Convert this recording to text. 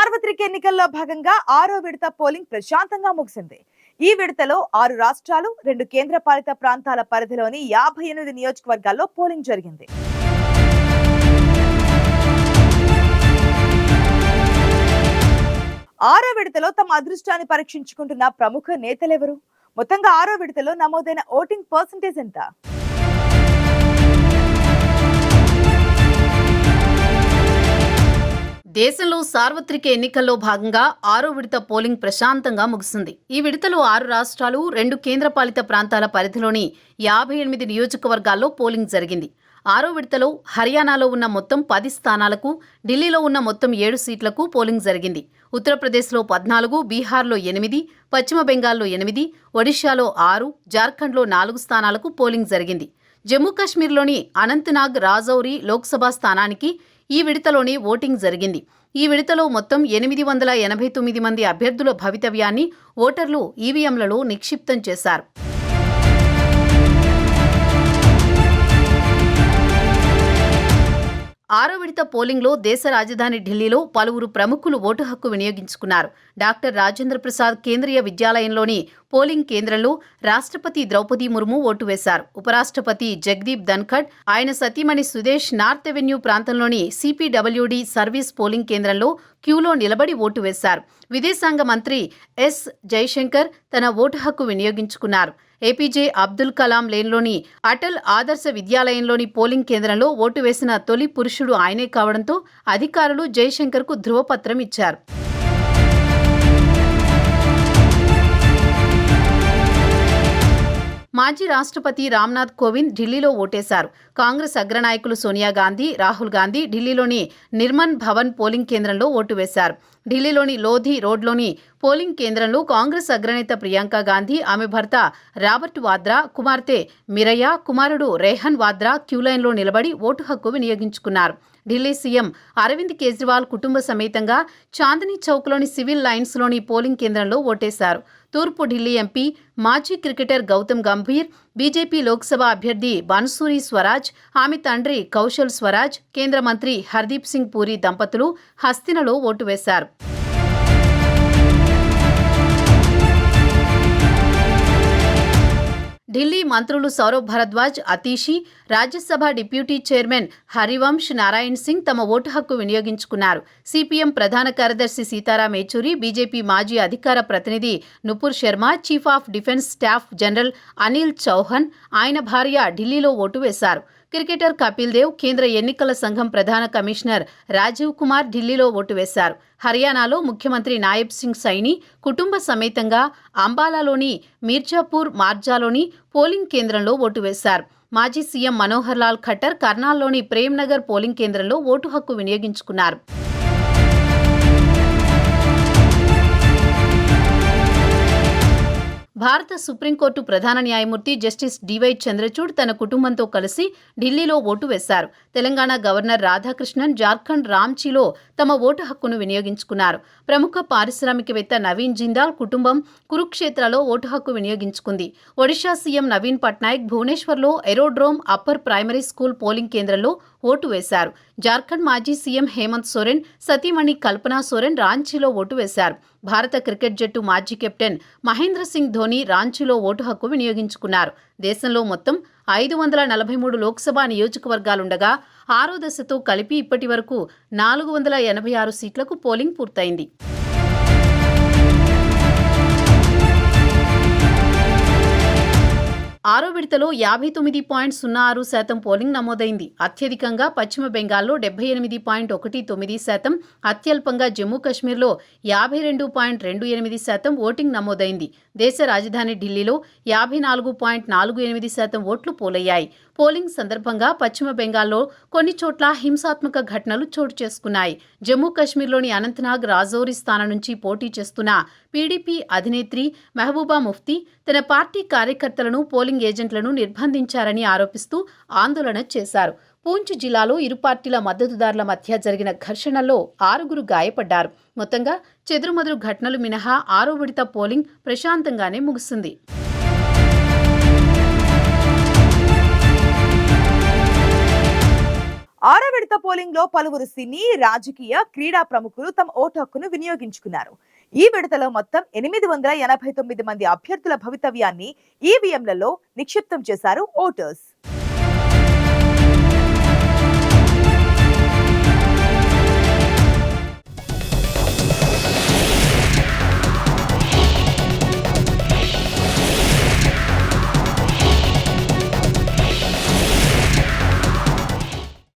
సార్వత్రిక ఎన్నికల్లో భాగంగా ఆరో విడత పోలింగ్ ప్రశాంతంగా ముగిసింది. ఈ విడతలో ఆరు రాష్ట్రాలు రెండు కేంద్రపాలిత ప్రాంతాల పరిధిలోని యాభై ఎనిమిది నియోజకవర్గాల్లో పోలింగ్ జరిగింది. ఆరో విడతలో తమ అదృష్టాన్ని పరీక్షించుకుంటున్న ప్రముఖ నేతలెవరు? మొత్తంగా ఆరో విడతలో నమోదైన ఓటింగ్ పర్సంటేజ్ ఎంత? దేశంలో సార్వత్రిక ఎన్నికల్లో భాగంగా ఆరో విడత పోలింగ్ ప్రశాంతంగా ముగిసింది ఈ విడతలో ఆరు రాష్ట్రాలు రెండు కేంద్రపాలిత ప్రాంతాల పరిధిలోని యాభై ఎనిమిది నియోజకవర్గాల్లో పోలింగ్ జరిగింది. ఆరో విడతలో హర్యానాలో ఉన్న మొత్తం పది స్థానాలకు ఢిల్లీలో ఉన్న మొత్తం ఏడు సీట్లకు పోలింగ్ జరిగింది. ఉత్తరప్రదేశ్లో పద్నాలుగు బీహార్లో ఎనిమిది పశ్చిమ బెంగాల్లో ఎనిమిది ఒడిశాలో ఆరు జార్ఖండ్లో నాలుగు స్థానాలకు పోలింగ్ జరిగింది. జమ్మూ కాశ్మీర్లోని అనంతనాగ్ రాజౌరి లోక్సభ స్థానానికి ఈ విడతలోనే ఓటింగ్ జరిగింది. ఈ విడతలో మొత్తం ఎనిమిది వందల ఎనభై తొమ్మిది మంది అభ్యర్థుల భవితవ్యాన్ని ఓటర్లు ఈవీఎంలలో నిక్షిప్తం చేశారు. ఆరో విడత పోలింగ్లో దేశ రాజధాని ఢిల్లీలో పలువురు ప్రముఖులు ఓటు హక్కు వినియోగించుకున్నారు. డాక్టర్ రాజేంద్ర ప్రసాద్ కేంద్రీయ విద్యాలయంలోని పోలింగ్ కేంద్రంలో రాష్ట్రపతి ద్రౌపది ముర్ము ఓటు వేశారు. ఉపరాష్ట్రపతి జగదీప్ ధన్ఖడ్ ఆయన సతీమణి సుదేశ్ నార్త్ ఎవెన్యూ ప్రాంతంలోని సిపిడబ్ల్యూడి సర్వీస్ పోలింగ్ కేంద్రంలో క్యూలో నిలబడి ఓటు వేశారు. విదేశాంగ మంత్రి ఎస్. జైశంకర్ తన ఓటు హక్కు వినియోగించుకున్నారు. ఏపీజే అబ్దుల్ కలాం లేన్లోని అటల్ ఆదర్శ విద్యాలయంలోని పోలింగ్ కేంద్రంలో ఓటు వేసిన తొలి పురుషుడు ఆయనే కావడంతో అధికారులు జయశంకర్కు ధృవపత్రం ఇచ్చారు. మాజీ రాష్ట్రపతి రామ్నాథ్ కోవింద్ ఢిల్లీలో ఓటేశారు. కాంగ్రెస్ అగ్రనాయకులు సోనియా గాంధీ రాహుల్ గాంధీ ఢిల్లీలోని నిర్మన్ భవన్ పోలింగ్ కేంద్రంలో ఓటు వేశారు. ఢిల్లీలోని లోధి రోడ్లోని పోలింగ్ కేంద్రంలో కాంగ్రెస్ అగ్రనేత ప్రియాంక గాంధీ ఆమె భర్త రాబర్ట్ వాద్రా కుమార్తె మిరయ్య కుమారుడు రేహన్ వాద్రా క్యూలైన్లో నిలబడి ఓటు హక్కు వినియోగించుకున్నారు. ఢిల్లీ సీఎం అరవింద్ కేజ్రీవాల్ కుటుంబ సమేతంగా చాందనీ చౌక్లోని సివిల్ లైన్స్లోని పోలింగ్ కేంద్రంలో ఓటేశారు. తూర్పు ఢిల్లీ ఎంపీ మాజీ క్రికెటర్ గౌతమ్ గంభీర్ బీజేపీ లోక్సభ అభ్యర్థి బన్సూరి స్వరాజ్ ఆమె తండ్రి కౌశల్ స్వరాజ్ కేంద్ర మంత్రి హర్దీప్ సింగ్ పూరి దంపతులు హస్తినలో ఓటు వేశారు. ఢిల్లీ మంత్రులు సౌరవ్ భరద్వాజ్ అతీషి రాజ్యసభ డిప్యూటీ చైర్మన్ హరివంశ్ నారాయణ్ సింగ్ తమ ఓటు హక్కు వినియోగించుకున్నారు. సిపిఎం ప్రధాన కార్యదర్శి సీతారాం ఏచూరి బీజేపీ మాజీ అధికార ప్రతినిధి Nupur Sharma chief of defence staff general Anil Chauhan ఆయన భార్య ఢిల్లీలో ఓటు వేశారు. క్రికెటర్ కపిల్ దేవ్ కేంద్ర ఎన్నికల సంఘం ప్రధాన కమిషనర్ రాజీవ్ కుమార్ ఢిల్లీలో ఓటు వేశారు. హర్యానాలో ముఖ్యమంత్రి నాయబ్ సింగ్ సైని కుటుంబ సమేతంగా అంబాలాలోని మీర్జాపూర్ మార్జాలోని పోలింగ్ కేంద్రంలో ఓటు వేశారు. మాజీ సీఎం మనోహర్ లాల్ ఖట్టర్ కర్నాల్లోని ప్రేమ్నగర్ పోలింగ్ కేంద్రంలో ఓటు హక్కు వినియోగించుకున్నారు. భారత సుప్రీంకోర్టు ప్రధాన న్యాయమూర్తి జస్టిస్ డివై చంద్రచూడ్ తన కుటుంబంతో కలిసి ఢిల్లీలో ఓటు వేశారు. తెలంగాణ గవర్నర్ రాధాకృష్ణన్ జార్ఖండ్ రాంచీలో తమ ఓటు హక్కును వినియోగించుకున్నారు. ప్రముఖ పారిశ్రామికవేత్త నవీన్ జిందాల్ కుటుంబం కురుక్షేత్రలో ఓటు హక్కు వినియోగించుకుంది. Odisha CM Naveen Patnaik భువనేశ్వర్లో aerodrome upper primary school polling కేంద్రంలో ఓటు వేశారు. జార్ఖండ్ మాజీ సీఎం హేమంత్ సోరెన్ సతీమణి కల్పనా సోరెన్ రాంచీలో ఓటు వేశారు. భారత క్రికెట్ జట్టు మాజీ కెప్టెన్ మహేంద్ర సింగ్ ధోని రాంచీలో ఓటు హక్కు వినియోగించుకున్నారు. దేశంలో మొత్తం ఐదు వందల నలభై మూడు లోక్సభ నియోజకవర్గాలుండగా ఆరో దశతో కలిపి ఇప్పటి వరకు నాలుగు వందల ఎనభై ఆరు సీట్లకు పోలింగ్ పూర్తయింది. ఆరో విడతలో యాభై తొమ్మిది పాయింట్ సున్నా ఆరు శాతం పోలింగ్ నమోదైంది. అత్యధికంగా పశ్చిమ బెంగాల్లో డెబ్బై ఎనిమిది పాయింట్ ఒకటి తొమ్మిది శాతం అత్యల్పంగా జమ్మూ కశ్మీర్లో యాభై రెండు పాయింట్ రెండు ఎనిమిది శాతం ఓటింగ్ నమోదైంది. దేశ రాజధాని ఢిల్లీలో యాభై నాలుగు పాయింట్ నాలుగు ఎనిమిది శాతం ఓట్లు పోలయ్యాయి. పోలింగ్ సందర్భంగా పశ్చిమ బెంగాల్లో కొన్ని చోట్ల హింసాత్మక ఘటనలు చోటు చేసుకున్నాయి. జమ్మూ కశ్మీర్లోని అనంతనాగ్ రాజౌరి స్థానం నుంచి పోటీ చేస్తున్న పీడీపీ అధినేత్రి మెహబూబా ముఫ్తీ తన పార్టీ కార్యకర్తలను పోలింగ్ ఏజెంట్లను నిర్బంధించారని ఆరోపిస్తూ ఆందోళన చేశారు. పూంచ్ జిల్లాలో ఇరు పార్టీల మద్దతుదారుల మధ్య జరిగిన ఘర్షణలో ఆరుగురు గాయపడ్డారు. మొత్తంగా చెదురుమదురు ఘటనలు మినహా ఆరో విడత పోలింగ్ ప్రశాంతంగానే ముగిసింది ఆరో విడత పోలింగ్లో పలువురు సినీ రాజకీయ క్రీడా ప్రముఖులు తమ ఓటు హక్కును వినియోగించుకున్నారు. ఈ విడతలో మొత్తం ఎనిమిది వందల ఎనభై తొమ్మిది మంది అభ్యర్థుల భవితవ్యాన్ని ఈవీఎంలలో నిక్షిప్తం చేశారు ఓటర్స్.